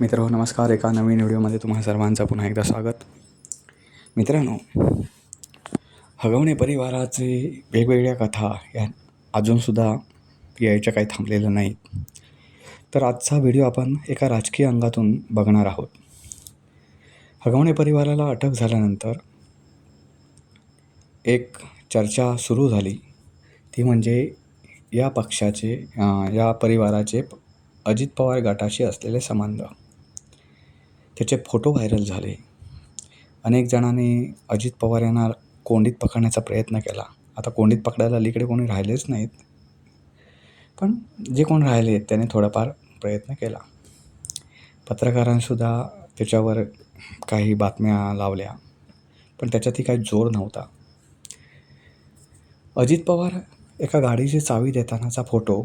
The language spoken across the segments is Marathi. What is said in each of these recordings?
मित्र नमस्कार. एका नवीन व्हिडिओमध्ये तुम्हा सर्वांचं पुन्हा एकदा स्वागत. मित्रांनो हगवणे परिवाराचे वेगवेगळ्या कथा या अजूनसुद्धा यायच्या काही थांबलेल्या नाहीत. तर आजचा व्हिडिओ आपण एका राजकीय अंगातून बघणार आहोत. हगवणे परिवाराला अटक झाल्यानंतर एक चर्चा सुरू झाली. ती म्हणजे या पक्षाचे या परिवाराचे अजित पवार गटाशी असलेले संबंध. त्याचे फोटो व्हायरल झाले. अनेक जणांनी अजित पवार यांना कोंडीत पकडण्याचा प्रयत्न केला. आता कोंडीत पकडायला अलीकडे कोणी राहिलेच नाहीत. पण जे कोण राहिले आहेत त्याने थोडाफार प्रयत्न केला. पत्रकारांसुद्धा त्याच्यावर काही बातम्या लावल्या पण त्याच्यातही काही जोर नव्हता. अजित पवार एका गाडीची चावी देतानाचा फोटो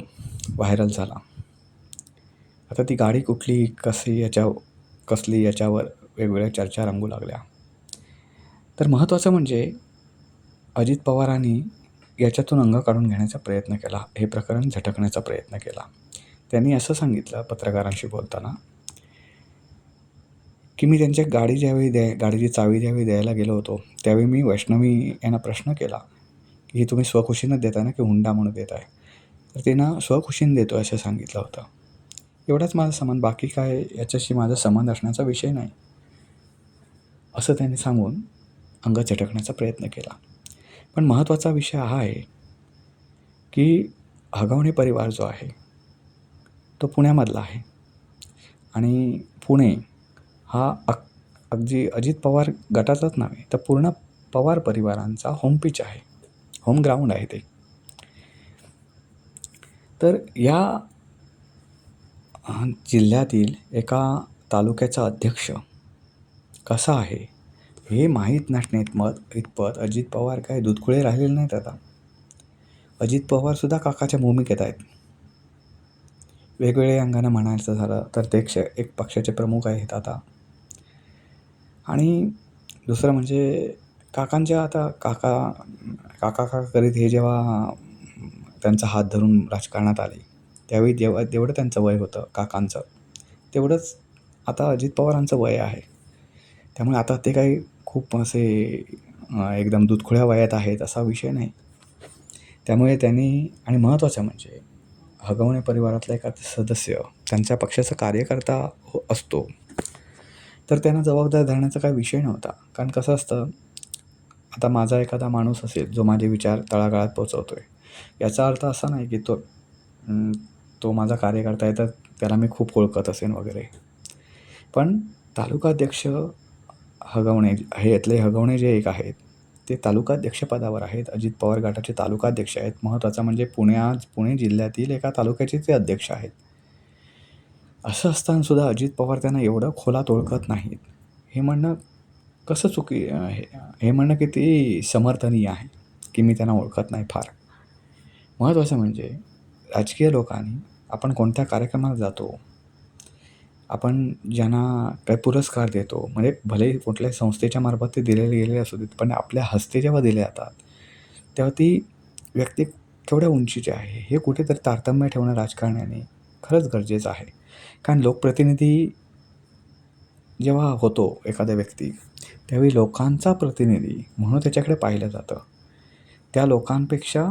व्हायरल झाला. आता ती गाडी कुठली कशी याच्या कसली याच्यावर वेगवेगळ्या चर्चा रंगू लागल्या. तर महत्त्वाचं म्हणजे अजित पवारांनी याच्यातून अंग काढून घेण्याचा प्रयत्न केला. हे प्रकरण झटकण्याचा प्रयत्न केला. त्यांनी असं सांगितलं पत्रकारांशी बोलताना की मी त्यांच्या गाडी ज्यावेळी द्याय गाडीची चावी ज्यावेळी द्यायला गेलो होतो त्यावेळी मी वैष्णवी यांना प्रश्न केला की हे तुम्ही स्वखुशीनं देताय ना की हुंडा म्हणून देत आहे तर त्यांना स्वखुशीनं देतो असं सांगितलं होतं. एवढाच माझा संबंध बाकी काय याच्याशी माझा संबंध असण्याचा विषय नाही. असं त्यांनी सांगून अंग झटकण्याचा प्रयत्न केला. पण महत्त्वाचा विषय हा आहे की हगवणे परिवार जो आहे तो पुण्यामधला आहे. आणि पुणे हा अग अगदी अजित पवार गटाचाच नव्हे तर पूर्ण पवार परिवारांचा होम पिच आहे. होम ग्राउंड आहे ते. तर या जिल्ह्यातील एका तालुक्याचा अध्यक्ष कसा आहे? हे माहीत नसणे मत इतपत अजित पवार काय दुधखुळे राहिलेले नाहीत आता. अजित पवारसुद्धा काकाच्या भूमिकेत आहेत. वेगवेगळ्या अंगानं म्हणायचं झालं तर ते क्ष एक पक्षाचे प्रमुख आहेत आता. आणि दुसरं म्हणजे काकांच्या आता काका काका काका करीत हे जेव्हा त्यांचा हात धरून राजकारणात आले त्यावेळी जेव्हा जेवढं त्यांचं वय होतं काकांचं. तेवढंच आता अजित पवारांचं वय आहे. त्यामुळे आता ते काही खूप असे एकदम दुधखुळ्या वयात आहेत असा विषय नाही. त्यामुळे त्यांनी आणि महत्त्वाचं म्हणजे हगवणे परिवारातला एखादा सदस्य त्यांच्या पक्षाचा कार्यकर्ता हो असतो. तर त्यांना जबाबदार धरण्याचा काही विषय नव्हता. कारण कसं असतं आता माझा एखादा माणूस असेल जो माझे विचार तळागाळात पोचवतो आहे याचा अर्थ असा नाही की तो तो माझा कार्यकर्ता आहे तर त्याला मी खूप ओळखत असेन वगैरे. पण तालुकाध्यक्ष हगवणे हे यातले हगवणे जे एक आहेत ते तालुकाध्यक्षपदावर आहेत. अजित पवार गटाचे तालुकाध्यक्ष आहेत. महत्त्वाचं म्हणजे पुण्या पुणे जिल्ह्यातील एका तालुक्याचे ते अध्यक्ष आहेत. असं असतानासुद्धा अजित पवार त्यांना एवढं खोलात ओळखत नाहीत. हे म्हणणं कसं चुकी हे हे म्हणणं किती समर्थनीय आहे की मी त्यांना ओळखत नाही फार. महत्त्वाचं म्हणजे राजकीय लोकांनी आपण कोणत्या कार्यक्रमाला जातो? आपण ज्यांना काही पुरस्कार देतो म्हणजे भले कुठल्याही संस्थेच्या मार्फत ते दिलेले गेलेले असू देत पण आपल्या हस्ते जेव्हा दिले जातात तेव्हा ती व्यक्ती केवढ्या उंचीची आहे हे कुठेतरी तारतम्य ठेवणं राजकारण्याने खरंच गरजेचं आहे. कारण लोकप्रतिनिधी जेव्हा होतो एखादा व्यक्ती त्यावेळी लोकांचा प्रतिनिधी म्हणून त्याच्याकडे पाहिलं जातं. त्या लोकांपेक्षा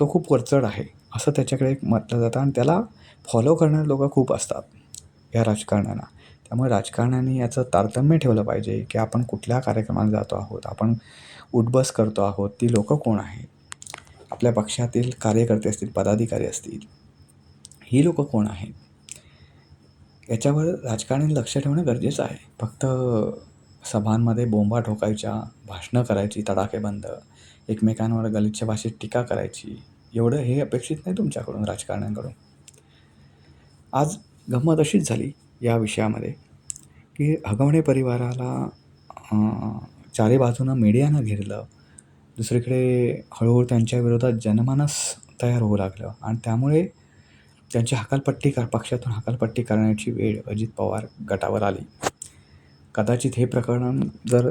तो खूप वरचढ आहे. असं त्याच्याकडे एक म्हटलं जातं आणि त्याला फॉलो करणारे लोक खूप असतात या राजकारण्यांना त्यामुळे राजकारण्यांनी याचं तारतम्य ठेवलं पाहिजे की आपण कुठल्या कार्यक्रमाला जातो आहोत आपण उठबस करतो आहोत ती लोकं कोण आहेत? आपल्या पक्षातील कार्यकर्ते असतील पदाधिकारी असतील ही लोकं कोण आहेत? याच्यावर राजकारणी लक्ष ठेवणं गरजेचं आहे. फक्त सभांमध्ये बोंबा ठोकायच्या भाषणं करायची तडाखेबंद एकमेकांवर गलिच्छ भाषेत टीका करायची एवढं हे अपेक्षित नाही तुमच्याकडून राजकारण्यांकडून. आज गंमत अशीच झाली या विषयामध्ये की हगवणे परिवाराला चारी बाजूनं मीडियानं घेरलं दुसरीकडे हळूहळू त्यांच्या विरोधात जनमानस तयार होऊ लागलं आणि त्यामुळे त्यांची हकालपट्टी कर पक्षातून हकालपट्टी करण्याची वेळ अजित पवार गटावर आली. कदाचित हे प्रकरण जर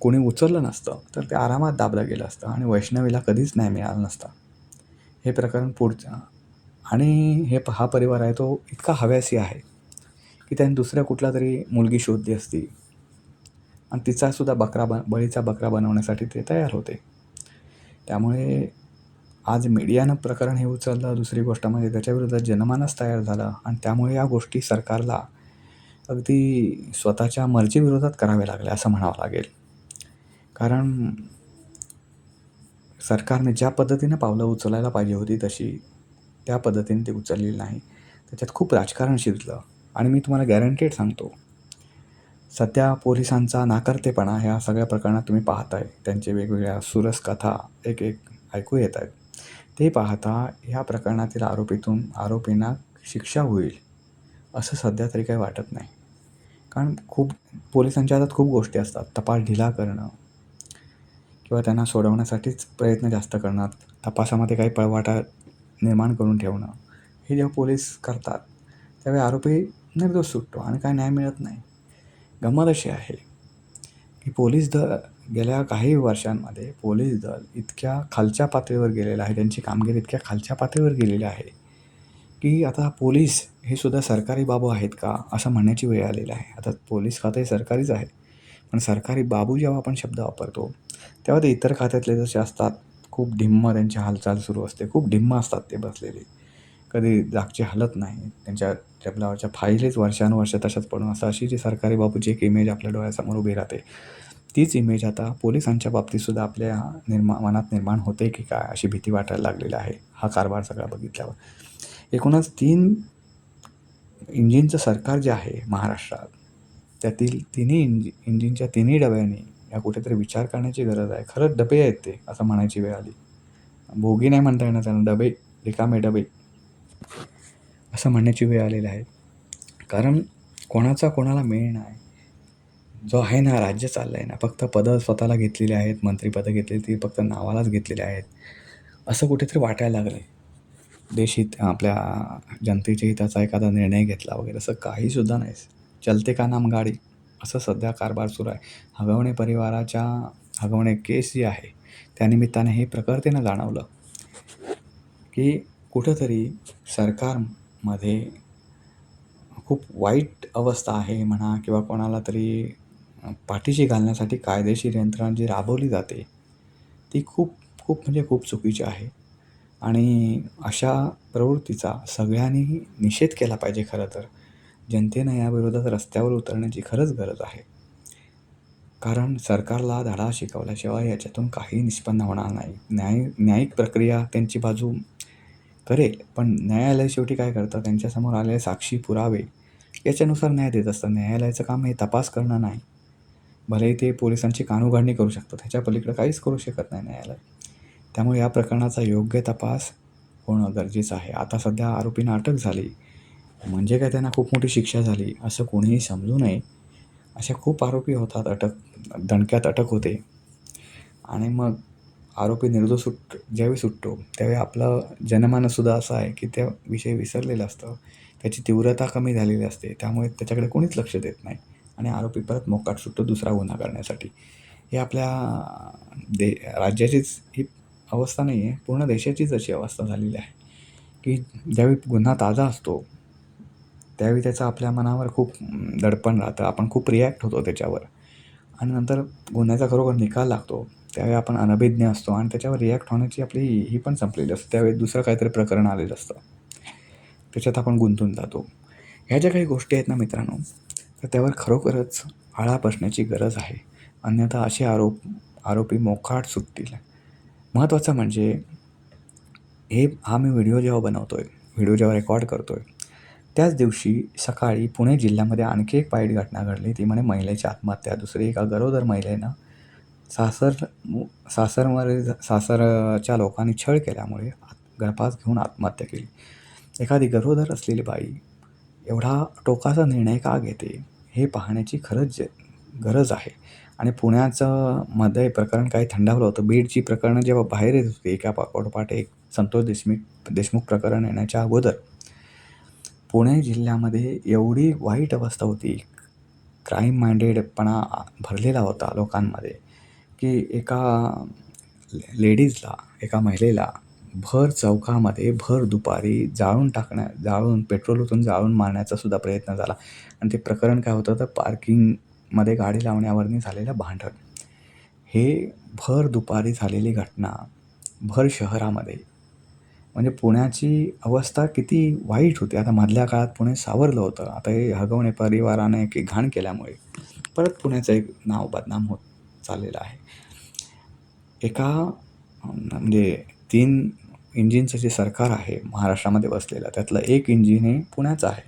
कोणी उचललं नसतं तर ते आरामात दाबलं गेलं असतं आणि वैष्णवीला कधीच न्याय मिळाला नसता. हे प्रकरण पुढचं. आणि हे प- हा परिवार आहे तो इतका हव्यासी आहे की त्याने दुसऱ्या कुठला तरी मुलगी शोधली असती. आणि तिचासुद्धा बकरा बन बळीचा बकरा बनवण्यासाठी ते तयार होते. त्यामुळे आज मीडियानं प्रकरण हे उचललं दुसरी गोष्ट म्हणजे त्याच्याविरुद्ध जनमानस तयार झालं आणि त्यामुळे या गोष्टी सरकारला अगदी स्वतःच्या मर्जीविरोधात करावे लागले असं म्हणावं लागेल. कारण सरकारने ज्या पद्धतीनं पावलं उचलायला पाहिजे होती तशी त्या पद्धतीने ती उचललेली नाही. त्याच्यात खूप राजकारण शिरलं. आणि मी तुम्हाला गॅरंटेड सांगतो सध्या पोलिसांचा नाकर्तेपणा ह्या सगळ्या प्रकरणात तुम्ही पाहताय. त्यांचे वेगवेगळ्या सुरस कथा एक एक ऐकू येत आहेत. ते पाहता ह्या प्रकरणातील आरोपीतून आरोपींना शिक्षा होईल असं सध्या तरी काही वाटत नाही. कारण खूप पोलिसांच्या हातात खूप गोष्टी असतात. तपास ढिला करणं किंवा त्यांना सोडवण्यासाठीच प्रयत्न जास्त करणं तपासामध्ये काही पळवाटा निर्माण करून ठेवणं हे जेव्हा पोलीस करतात त्यावेळी आरोपी निर्दोष सुटतो आणि काय न्याय मिळत नाही. गंमत अशी आहे की पोलीस दल गेल्या काही वर्षांमध्ये पोलीस दल इतक्या खालच्या पातळीवर गेलेलं आहे त्यांची कामगिरी इतक्या खालच्या पातळीवर गेलेली आहे की आता पोलीस हे सुद्धा सरकारी बाबू आहेत का? असं म्हणण्याची वेळ आलेली आहे. आता पोलीस खातं हे सरकारीच आहे पण सरकारी बाबू जेव्हा आपण शब्द वापरतो तेव्हा ते इतर खात्यातले जसे असतात खूप ढिम्म त्यांची हालचाल सुरू असते. खूप ढिम्म असतात ते बसलेले. कधी जागचे हलत नाही. त्यांच्या टेबलावरच्या फाईलेच वर्षानुवर्ष तशाच पडून असतात. अशी जी सरकारी बाबूची एक इमेज आपल्या डोळ्यासमोर उभी राहते तीच इमेज आता पोलिसांच्या बाबतीतसुद्धा आपल्या निर्मा मनात निर्माण होते की काय अशी भीती वाटायला लागलेली आहे. हा कारभार सगळा बघितल्यावर. एकूणच तीन इंजिनचं सरकार जे आहे महाराष्ट्रात त्यातील तिन्ही इंजि इंजिनच्या तिन्ही डब्यांनी या कुठेतरी विचार करण्याची गरज आहे. खरंच डबे आहेत ते असं म्हणायची वेळ आली. बोगी नाही म्हणता येणार त्यांना डबे रिकामे डबे असं म्हणण्याची वेळ आलेली आहे. कारण कोणाचा कोणाला मेळ नाही. जो आहे ना राज्य चाललं आहे ना फक्त पदं स्वतःला घेतलेली आहेत मंत्रिपदं घेतलेली ती फक्त नावालाच घेतलेली आहेत असं कुठेतरी वाटायला लागलं आहे देश हित आपल्या जनतेच्या हिताचा एखादा निर्णय घेतला वगैरे असं काहीसुद्धा नाही. चलते का नाम गाडी? असं सध्या कारभार सुरू आहे. हगवणे परिवाराच्या हगवणे केस जी आहे त्यानिमित्ताने हे प्रकर्तेनं जाणवलं की कुठंतरी सरकारमध्ये खूप वाईट अवस्था आहे म्हणा किंवा कोणाला तरी पाठीशी घालण्यासाठी कायदेशीर यंत्रणा जी राबवली जाते ती खूप खूप म्हणजे खूप चुकीची आहे. आणि अशा प्रवृत्तीचा सगळ्यांनी निषेध केला पाहिजे खरं तर. जनतेनं याविरोधात रस्त्यावर उतरण्याची खरंच गरज आहे. कारण सरकारला धडा शिकवल्याशिवाय याच्यातून काही निष्पन्न होणार नाही. न्याय न्यायिक प्रक्रिया त्यांची बाजू करेल पण न्यायालय शेवटी काय करतं? त्यांच्यासमोर आलेले साक्षी पुरावे याच्यानुसार न्याय देत असतं. न्यायालयाचं काम हे तपास करणं नाही. भलेही ते पोलिसांची कानउघाडणी करू शकतात ह्याच्या पलीकडे काहीच करू शकत नाही न्यायालय. त्यामुळे या प्रकरणाचा योग्य तपास होणं गरजेचं आहे. आता सध्या आरोपींना अटक झाली. म्हणजे काय त्यांना खूप मोठी शिक्षा झाली असं कोणीही समजू नये. अशा खूप आरोपी होतात अटक दणक्यात अटक होते. आणि मग आरोपी निर्दोष सुट ज्यावेळी सुटतो त्यावेळी आपलं जनमानसुद्धा असं आहे की त्या विषयी विसरलेलं असतं. त्याची तीव्रता कमी झालेली असते. त्यामुळे त्याच्याकडे कोणीच लक्ष देत नाही. आणि आरोपी परत मोकाट सुटतो दुसरा गुन्हा करण्यासाठी. हे आपल्या दे राज्याचीच ही अवस्था नाही आहे पूर्ण देशाचीच अशी अवस्था झालेली आहे की ज्यावेळी गुन्हा ताजा असतो त्यावेळी त्याचं आपल्या मनावर खूप दडपण राहतं. आपण खूप रिॲक्ट होतो त्याच्यावर. आणि नंतर गुन्ह्याचा खरोखर निकाल लागतो. त्यावेळी आपण अनभिज्ञ असतो आणि त्याच्यावर रिॲक्ट होण्याची आपली ही पण संपलेली असते. त्यावेळी दुसरं काहीतरी प्रकरण आलेलं असतं. त्याच्यात आपण गुंतून जातो. ह्या ज्या काही गोष्टी आहेत ना मित्रांनो तर त्यावर खरोखरच आळा बसण्याची गरज आहे. अन्यथा असे आरोप आरोपी मोकाट सुटतील. महत्त्वाचं म्हणजे हे हा मी व्हिडिओ जेव्हा बनवतो आहे व्हिडिओ जेव्हा रेकॉर्ड करतो आहे त्याच दिवशी सकाळी पुणे जिल्ह्यामध्ये आणखी एक वाईट घटना घडली. ती म्हणजे महिलेची आत्महत्या. दुसरी एका गरोदर महिलेनं सासर सासरमध्ये सासरच्या लोकांनी छळ केल्यामुळे गर्भास घेऊन आत्महत्या केली. एखादी गरोदर असलेली बाई एवढा टोकाचा निर्णय का घेते हे पाहण्याची खरंच गरज आहे. आणि पुण्याचं मध्ये प्रकरण काही थंडावलं होतं. बीडची प्रकरणं जेव्हा बाहेर येत होती एका पाठोपाठ एक संतोष देशमुख देशमुख प्रकरण येण्याच्या अगोदर पुणे जिल्ह्यामध्ये एवढी वाईट अवस्था होती क्राईम माइंडेडपणा भरलेला होता लोकांमध्ये की एका लेडीजला एका महिलेला भर चौकामध्ये भर दुपारी जाळून टाकण्या जाळून पेट्रोल ओतून जाळून मारण्याचा सुद्धा प्रयत्न झाला. आणि ते प्रकरण काय होतं तर पार्किंग मध्ये गाडी लावण्यावरनी झालेलं भांडण. हे भर दुपारी झालेली घटना भर शहरामध्ये. म्हणजे पुण्याची अवस्था किती वाईट होती. आता मधल्या काळात पुणे सावरलं होतं. आता हे हगवणे परिवाराने एक घाण केल्यामुळे परत पुण्याचं एक नाव बदनाम होत चाललेलं आहे. एका म्हणजे तीन इंजिनचं जे सरकार आहे महाराष्ट्रामध्ये बसलेलं त्यातलं एक इंजिन हे पुण्याचं आहे.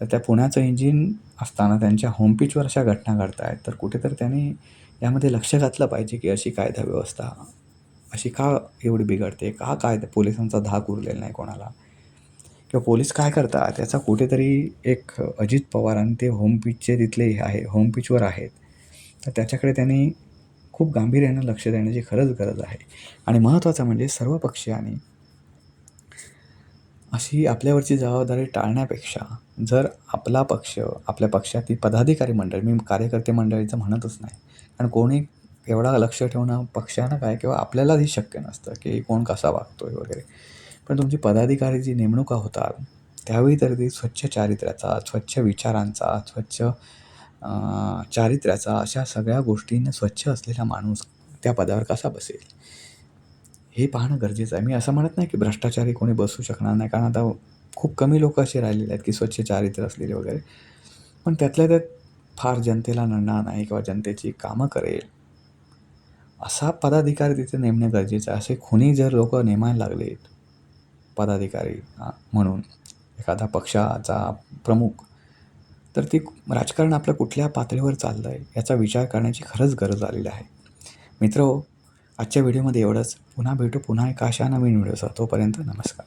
तर त्या पुण्याचं इंजिन असताना त्यांच्या होमपिचवर अशा घटना घडत आहेत तर कुठेतरी त्यांनी यामध्ये लक्ष घातलं पाहिजे की अशी कायदा व्यवस्था अशी का एवढी बिघडते? का कायदा पोलिसांचा धाक उरलेला नाही कोणाला? किंवा पोलीस काय करतात? याचा कुठेतरी एक अजित पवार आणि ते होमपीचचे तिथले हे आहे होमपीचवर आहेत. तर त्याच्याकडे त्यांनी खूप गांभीर्यानं लक्ष देण्याची खरंच गरज आहे. आणि महत्त्वाचं म्हणजे सर्व पक्षीयांनी अशी आपल्यावरची जबाबदारी टाळण्यापेक्षा जर आपला पक्ष आपल्या पक्षातील पदाधिकारी मंडळी मी कार्यकर्ते मंडळीचं म्हणतच नाही कारण कोणी एवढा लक्ष ठेवणं पक्षानं काय किंवा आपल्यालाही शक्य नसतं की कोण कसा वागतो आहे वगैरे. पण तुमची पदाधिकारी जी नेमणुका होतात त्यावेळी तर ती स्वच्छ चारित्र्याचा स्वच्छ विचारांचा स्वच्छ चारित्र्याचा अशा सगळ्या गोष्टींना स्वच्छ असलेला माणूस त्या पदावर कसा बसेल? हे पाहणं गरजेचं आहे. मी असं म्हणत नाही की भ्रष्टाचारी कोणी बसू शकणार नाही कारण आता खूप कमी लोक असे राहिलेले आहेत की स्वच्छ चारित्र्य असलेले वगैरे. पण त्यातल्या त्यात फार जनतेला नडणार नाही किंवा जनतेची कामं करेल. असा पदाधिकारी तिथे नेमणे गरजेचं आहे. असे खुनी जर लोक नेमायला लागलेत पदाधिकारी म्हणून एखादा पक्षाचा प्रमुख तर ती राजकारण आपलं कुठल्या पातळीवर चाललं आहे याचा विचार करण्याची खरंच गरज आलेली आहे. मित्र आजच्या व्हिडिओमध्ये एवढंच. पुन्हा भेटू पुन्हा एक अशा नवीन व्हिडिओचा तोपर्यंत नमस्कार.